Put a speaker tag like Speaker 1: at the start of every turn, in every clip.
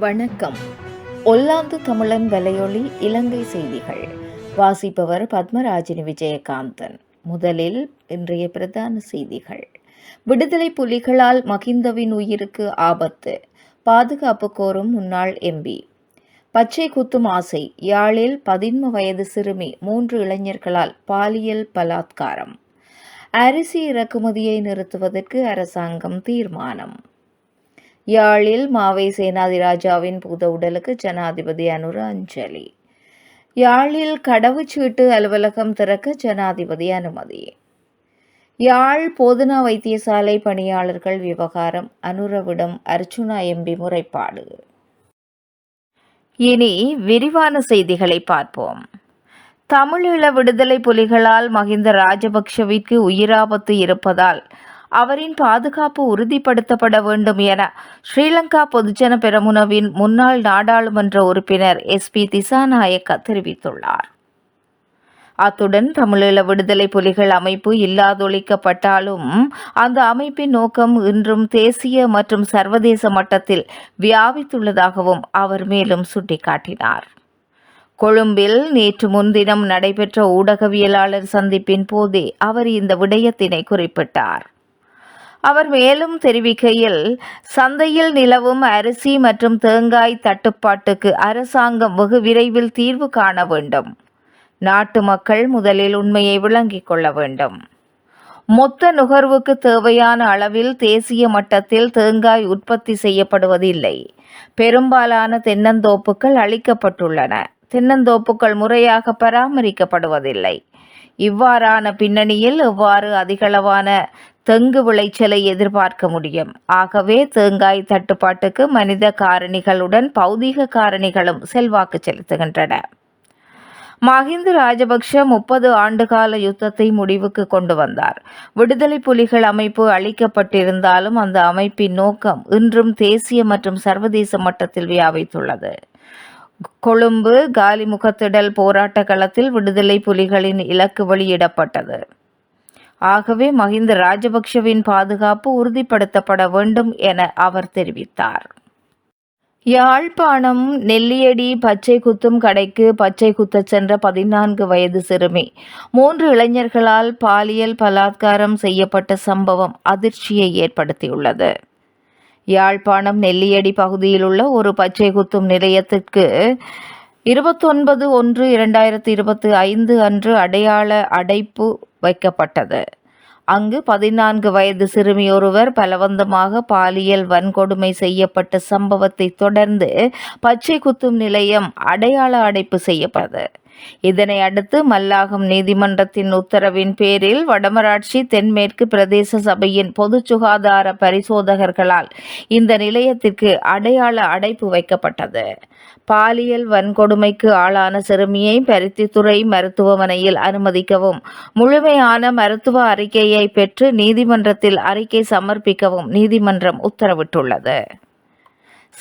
Speaker 1: வணக்கம். ஒல்லாந்து தமிழன் வலையொலி இலங்கை செய்திகள். வாசிப்பவர் பத்மராஜினி விஜயகாந்தன். முதலில் இன்றைய பிரதான செய்திகள். விடுதலை புலிகளால் மகிந்தவின் உயிருக்கு ஆபத்து. பாதுகாப்பு கோரும் முன்னாள் எம்பி பச்சை குத்தும் ஆசை. யாழில் பதின்ம வயது சிறுமி மூன்று இளைஞர்களால் பாலியல் பலாத்காரம். அரிசி இறக்குமதியை நிறுத்துவதற்கு அரசாங்கம் தீர்மானம். யாழில் மாவை சேனாதிராஜாவின் பூத உடலுக்கு ஜனாதிபதி அனுர அஞ்சலி. யாழில் கடவுச்சீட்டு அலுவலகம் திறக்க ஜனாதிபதி அனுமதி. யாழ் போதனா வைத்தியசாலை பணியாளர்கள் விவகாரம் அனுரவிடம் அர்ச்சுனா எம்பி முறைப்பாடு. இனி விரிவான செய்திகளை பார்ப்போம். தமிழீழ விடுதலை புலிகளால் மகிந்த ராஜபக்ஷவிற்கு உயிராபத்து இருப்பதால் அவரின் பாதுகாப்பு உறுதிப்படுத்தப்பட வேண்டும் என ஸ்ரீலங்கா பொதுஜன பெரமுனவின் முன்னாள் நாடாளுமன்ற உறுப்பினர் எஸ் பி திசாநாயக்க தெரிவித்துள்ளார். அத்துடன் தமிழீழ விடுதலை புலிகள் அமைப்பு இல்லாதொழிக்கப்பட்டாலும் அந்த அமைப்பின் நோக்கம் இன்றும் தேசிய மற்றும் சர்வதேச மட்டத்தில் வியாபித்துள்ளதாகவும் அவர் மேலும் சுட்டிக்காட்டினார். கொழும்பில் நேற்று முன்தினம் நடைபெற்ற ஊடகவியலாளர் சந்திப்பின் போதே அவர் இந்த விடயத்தினை குறிப்பிட்டார். அவர் மேலும் தெரிவிக்கையில் சந்தையில் நிலவும் அரிசி மற்றும் தேங்காய் தட்டுப்பாட்டுக்கு அரசாங்கம் வெகு விரைவில் தீர்வு காண வேண்டும். நாட்டு மக்கள் முதலில் உண்மையை விளங்கிக் கொள்ள வேண்டும். மொத்த நுகர்வுக்கு தேவையான அளவில் தேசிய மட்டத்தில் தேங்காய் உற்பத்தி செய்யப்படுவதில்லை. பெரும்பாலான தென்னந்தோப்புகள் அளிக்கப்பட்டுள்ளன தென்னந்தோப்புகள் முறையாக பராமரிக்கப்படுவதில்லை. இவ்வாறான பின்னணியில் எவ்வாறு அதிகளவான தெங்கு விளைச்சலை எதிர்பார்க்க முடியும். ஆகவே தேங்காய் தட்டுப்பாட்டுக்கு மனித காரணிகளுடன் பௌதீக காரணிகளும் செல்வாக்கு செலுத்துகின்றன. மஹிந்த ராஜபக்ஷ முப்பது ஆண்டுகால யுத்தத்தை முடிவுக்கு கொண்டு வந்தார். விடுதலை புலிகள் அமைப்பு அளிக்கப்பட்டிருந்தாலும் அந்த அமைப்பின் நோக்கம் இன்றும் தேசிய மற்றும் சர்வதேச மட்டத்தில் வியாபித்துள்ளது. கொழும்பு காலிமுகத்திடல் போராட்ட களத்தில் விடுதலை புலிகளின் இலக்கு வெளியிடப்பட்டது. ஆகவே மஹிந்த ராஜபக்ஷவின் பாதுகாப்பு உறுதிப்படுத்தப்பட வேண்டும் என அவர் தெரிவித்தார். யாழ்ப்பாணம் நெல்லியடி பச்சை குத்தும் கடைக்கு பச்சை குத்தச் சென்ற பதினான்கு வயது சிறுமி. மூன்று இளைஞர்களால் பாலியல் பலாத்காரம் செய்யப்பட்ட சம்பவம் அதிர்ச்சியை ஏற்படுத்தியுள்ளது. யாழ்ப்பாணம் நெல்லியடி பகுதியில் உள்ள ஒரு பச்சை குத்தும் நிலையத்திற்கு இருபத்தொன்பது ஒன்று இரண்டாயிரத்தி இருபத்தி ஐந்து அன்று அடையாள அடைப்பு வைக்கப்பட்டது. அங்கு பதினான்கு வயது சிறுமி ஒருவர் பலவந்தமாக பாலியல் வன்கொடுமை செய்யப்பட்ட சம்பவத்தை தொடர்ந்து பச்சை குத்தும் நிலையம் அடையாள அடைப்பு செய்யப்பட்டது. இதனை அடுத்து மல்லாகம் நீதிமன்றத்தின் உத்தரவின் பேரில் வடமராட்சி தென்மேற்கு பிரதேச சபையின் பொது சுகாதார பரிசோதகர்களால் இந்த நிலையத்திற்கு அடையாள அடைப்பு வைக்கப்பட்டது. பாலியல் வன்கொடுமைக்கு ஆளான சிறுமியை பருத்தித்துறை மருத்துவமனையில் அனுமதிக்கவும் முழுமையான மருத்துவ அறிக்கையை பெற்று நீதிமன்றத்தில் அறிக்கை சமர்ப்பிக்கவும் நீதிமன்றம் உத்தரவிட்டுள்ளது.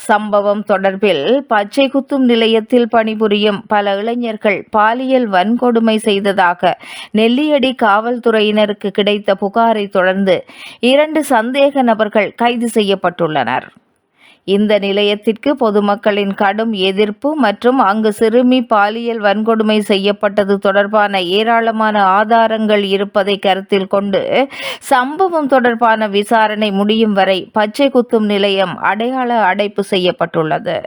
Speaker 1: சம்பவம் தொடர்பில் பச்சை குத்தும் நிலையத்தில் பணிபுரியும் பல இளைஞர்கள் பாலியல் வன்கொடுமை செய்ததாக நெல்லியடி காவல்துறையினருக்கு கிடைத்த புகாரை தொடர்ந்து இரண்டு சந்தேக நபர்கள் கைது செய்யப்பட்டுள்ளனர். இந்த நிலையத்திற்கு பொதுமக்களின் கடும் எதிர்ப்பு மற்றும் அங்கு சிறுமி பாலியல் வன்கொடுமை செய்யப்பட்டது தொடர்பான ஏராளமான ஆதாரங்கள் இருப்பதை கருத்தில் கொண்டு சம்பவம் தொடர்பான விசாரணை முடியும் வரை பச்சை குத்தும் நிலையம் அடையாள அடைப்பு செய்யப்பட்டுள்ளது.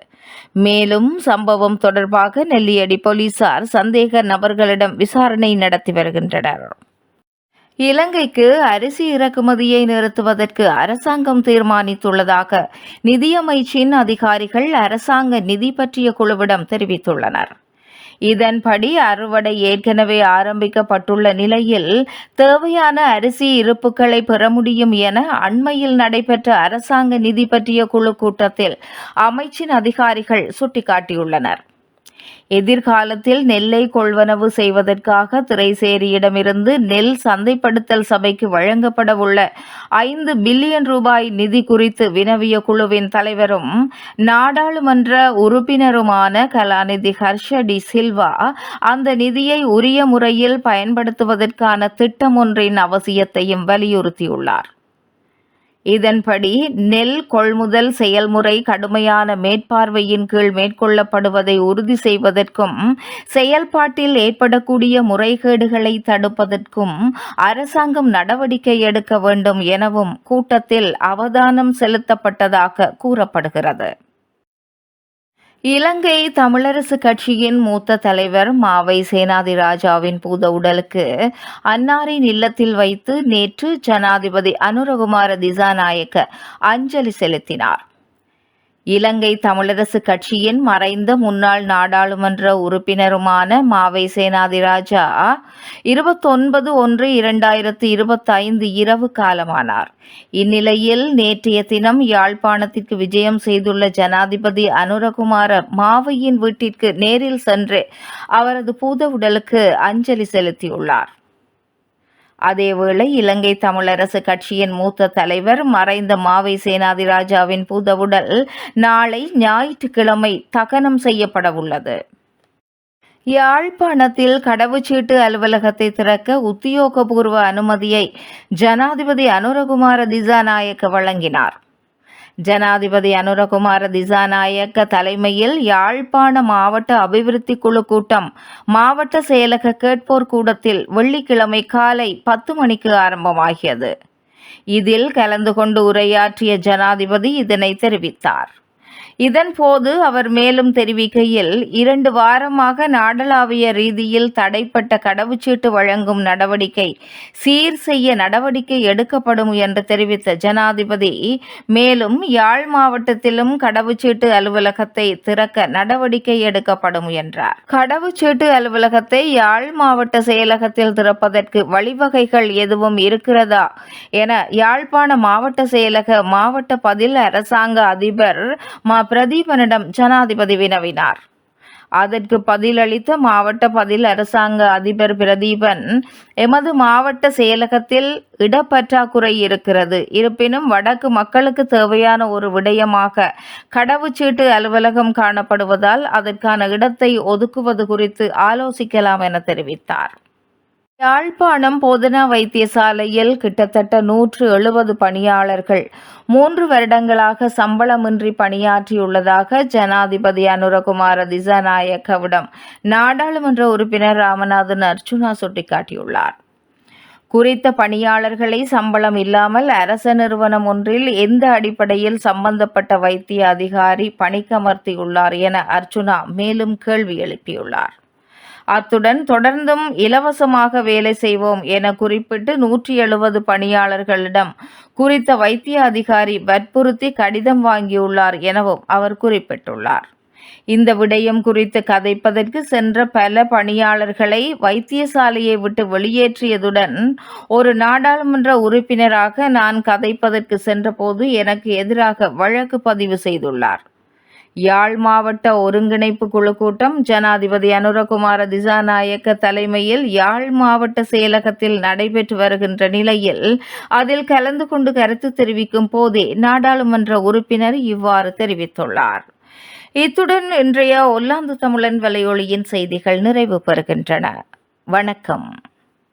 Speaker 1: மேலும் சம்பவம் தொடர்பாக நெல்லியடி போலீசார் சந்தேக நபர்களிடம் விசாரணை நடத்தி வருகின்றனர். இலங்கைக்கு அரிசி இறக்குமதியை நிறுத்துவதற்கு அரசாங்கம் தீர்மானித்துள்ளதாக நிதியமைச்சின் அதிகாரிகள் அரசாங்க நிதி பற்றிய குழுவிடம் தெரிவித்துள்ளனர். இதன்படி அறுவடை ஏற்கனவே ஆரம்பிக்கப்பட்டுள்ள நிலையில் தேவையான அரிசி இருப்புகளை பெற முடியும் என அண்மையில் நடைபெற்ற அரசாங்க நிதி பற்றிய குழு கூட்டத்தில் அமைச்சின் அதிகாரிகள் சுட்டிக்காட்டியுள்ளனர். எதிர்காலத்தில் நெல்லை கொள்வனவு செய்வதற்காக திரைசேரியிடமிருந்து நெல் சந்தைப்படுத்தல் சபைக்கு வழங்கப்படவுள்ள ஐந்து பில்லியன் ரூபாய் நிதி குறித்து வினவிய குழுவின் தலைவரும் நாடாளுமன்ற உறுப்பினருமான கலாநிதி ஹர்ஷ டி சில்வா அந்த நிதியை உரிய முறையில் பயன்படுத்துவதற்கான திட்டம் ஒன்றின் அவசியத்தையும் வலியுறுத்தியுள்ளார். இதன்படி நெல் கொள்முதல் செயல்முறை கடுமையான மேற்பார்வையின் கீழ் மேற்கொள்ளப்படுவதை உறுதி செய்வதற்கும் செயல்பாட்டில் ஏற்படக்கூடிய முறைகேடுகளை தடுப்பதற்கும் அரசாங்கம் நடவடிக்கை எடுக்க வேண்டும் எனவும் கூட்டத்தில் அவதானம் செலுத்தப்பட்டதாக கூறப்படுகிறது. இலங்கை தமிழரசு கட்சியின் மூத்த தலைவர் மாவை சேனாதிராஜாவின் பூத உடலுக்கு அன்னாரின் இல்லத்தில் வைத்து நேற்று ஜனாதிபதி அனுரகுமார திசாநாயக்க அஞ்சலி செலுத்தினார். இலங்கை தமிழரசு கட்சியின் மறைந்த முன்னாள் நாடாளுமன்ற உறுப்பினருமான மாவை சேனாதிராஜா இருபத்தொன்பது ஒன்று இரண்டாயிரத்து இருபத்தைந்து இரவு காலமானார். இந்நிலையில் நேற்றைய தினம் யாழ்ப்பாணத்திற்கு விஜயம் செய்துள்ள ஜனாதிபதி அனுரகுமார மாவையின் வீட்டிற்கு நேரில் சென்று அவரது பூத உடலுக்கு அஞ்சலி செலுத்தியுள்ளார். அதேவேளை இலங்கை தமிழரசு கட்சியின் மூத்த தலைவர் மறைந்த மாவை சேனாதிராஜாவின் பூதவுடல் நாளை ஞாயிற்றுக்கிழமை தகனம் செய்யப்படவுள்ளது. யாழ்ப்பாணத்தில் கடவுச்சீட்டு அலுவலகத்தை திறக்க உத்தியோகபூர்வ அனுமதியை ஜனாதிபதி அனுரகுமார திசாநாயக்க வழங்கினார். ஜனாதிபதி அனுரகுமார திசாநாயக்க தலைமையில் யாழ்ப்பாண மாவட்ட அபிவிருத்தி குழு கூட்டம். மாவட்ட செயலக கேட்போர் கூடத்தில் வெள்ளிக்கிழமை காலை பத்து மணிக்கு ஆரம்பமாகியது. இதில் கலந்து கொண்டு உரையாற்றிய ஜனாதிபதி இதனை தெரிவித்தார். இதன் போது அவர் மேலும் தெரிவிக்கையில் இரண்டு வாரமாக நாடளாவிய ரீதியில் தடைப்பட்ட கடவுச்சீட்டு வழங்கும் நடவடிக்கை சீர் செய்ய நடவடிக்கை எடுக்கப்படும் என்று தெரிவித்த ஜனாதிபதி மேலும் யாழ் மாவட்டத்திலும் கடவுச்சீட்டு அலுவலகத்தை திறக்க நடவடிக்கை எடுக்கப்படும் என்றார். கடவுச்சீட்டு அலுவலகத்தை யாழ் மாவட்ட செயலகத்தில் திறப்பதற்கு வழிவகைகள் எதுவும் இருக்கிறதா என யாழ்ப்பாண மாவட்ட செயலக மாவட்ட பதில் அரசாங்க அதிபர் மா பிரதீபனிடம் ஜனாதிபதி வினவினார். அதற்கு பதிலளித்த மாவட்ட பதில் அரசாங்க அதிபர் பிரதீபன் எமது மாவட்ட செயலகத்தில் இடப்பற்றாக்குறை இருக்கிறது. இருப்பினும் வடக்கு மக்களுக்கு தேவையான ஒரு விடயமாக கடவுச்சீட்டு அலுவலகம் காணப்படுவதால் அதற்கான இடத்தை ஒதுக்குவது குறித்து ஆலோசிக்கலாம் என தெரிவித்தார். யாழ்ப்பாணம் போதனா வைத்தியசாலையில் கிட்டத்தட்ட நூற்று எழுபது பணியாளர்கள். மூன்று வருடங்களாக சம்பளமின்றி பணியாற்றியுள்ளதாக ஜனாதிபதி அனுரகுமார திசாநாயக்கவிடம் நாடாளுமன்ற உறுப்பினர் ராமநாதன் அர்ச்சுனா சுட்டிக்காட்டியுள்ளார். குறித்த பணியாளர்களை சம்பளம் இல்லாமல் அரச நிறுவனம் ஒன்றில் எந்த அடிப்படையில் சம்பந்தப்பட்ட வைத்திய அதிகாரி பணிக்கமர்த்தியுள்ளார் என அர்ச்சுனா மேலும் கேள்வி எழுப்பியுள்ளார். அத்துடன் தொடர்ந்தும் இலவசமாக வேலை செய்வோம் என குறிப்பிட்டு நூற்றி எழுபது பணியாளர்களிடம் குறித்த வைத்திய அதிகாரி வற்புறுத்தி கடிதம் வாங்கியுள்ளார் எனவும் அவர் குறிப்பிட்டுள்ளார். இந்த விடயம் குறித்து கதைப்பதற்கு சென்ற பல பணியாளர்களை வைத்தியசாலையை விட்டு வெளியேற்றியதுடன் ஒரு நாடாளுமன்ற உறுப்பினராக நான் கதைப்பதற்கு சென்றபோது எனக்கு எதிராக வழக்கு பதிவு செய்துள்ளார். யாழ் மாவட்ட ஒருங்கிணைப்பு குழு கூட்டம் ஜனாதிபதி அனுரகுமார திசாநாயக்க தலைமையில் யாழ் மாவட்ட செயலகத்தில் நடைபெற்று வருகின்ற நிலையில் அதில் கலந்து கொண்டு கருத்து தெரிவிக்கும் போதே நாடாளுமன்ற உறுப்பினர் இவ்வாறு தெரிவித்துள்ளார். இத்துடன் இன்றைய ஒல்லாந்து தமிழன் வலையொலியின் செய்திகள் நிறைவு பெறுகின்றன. வணக்கம்.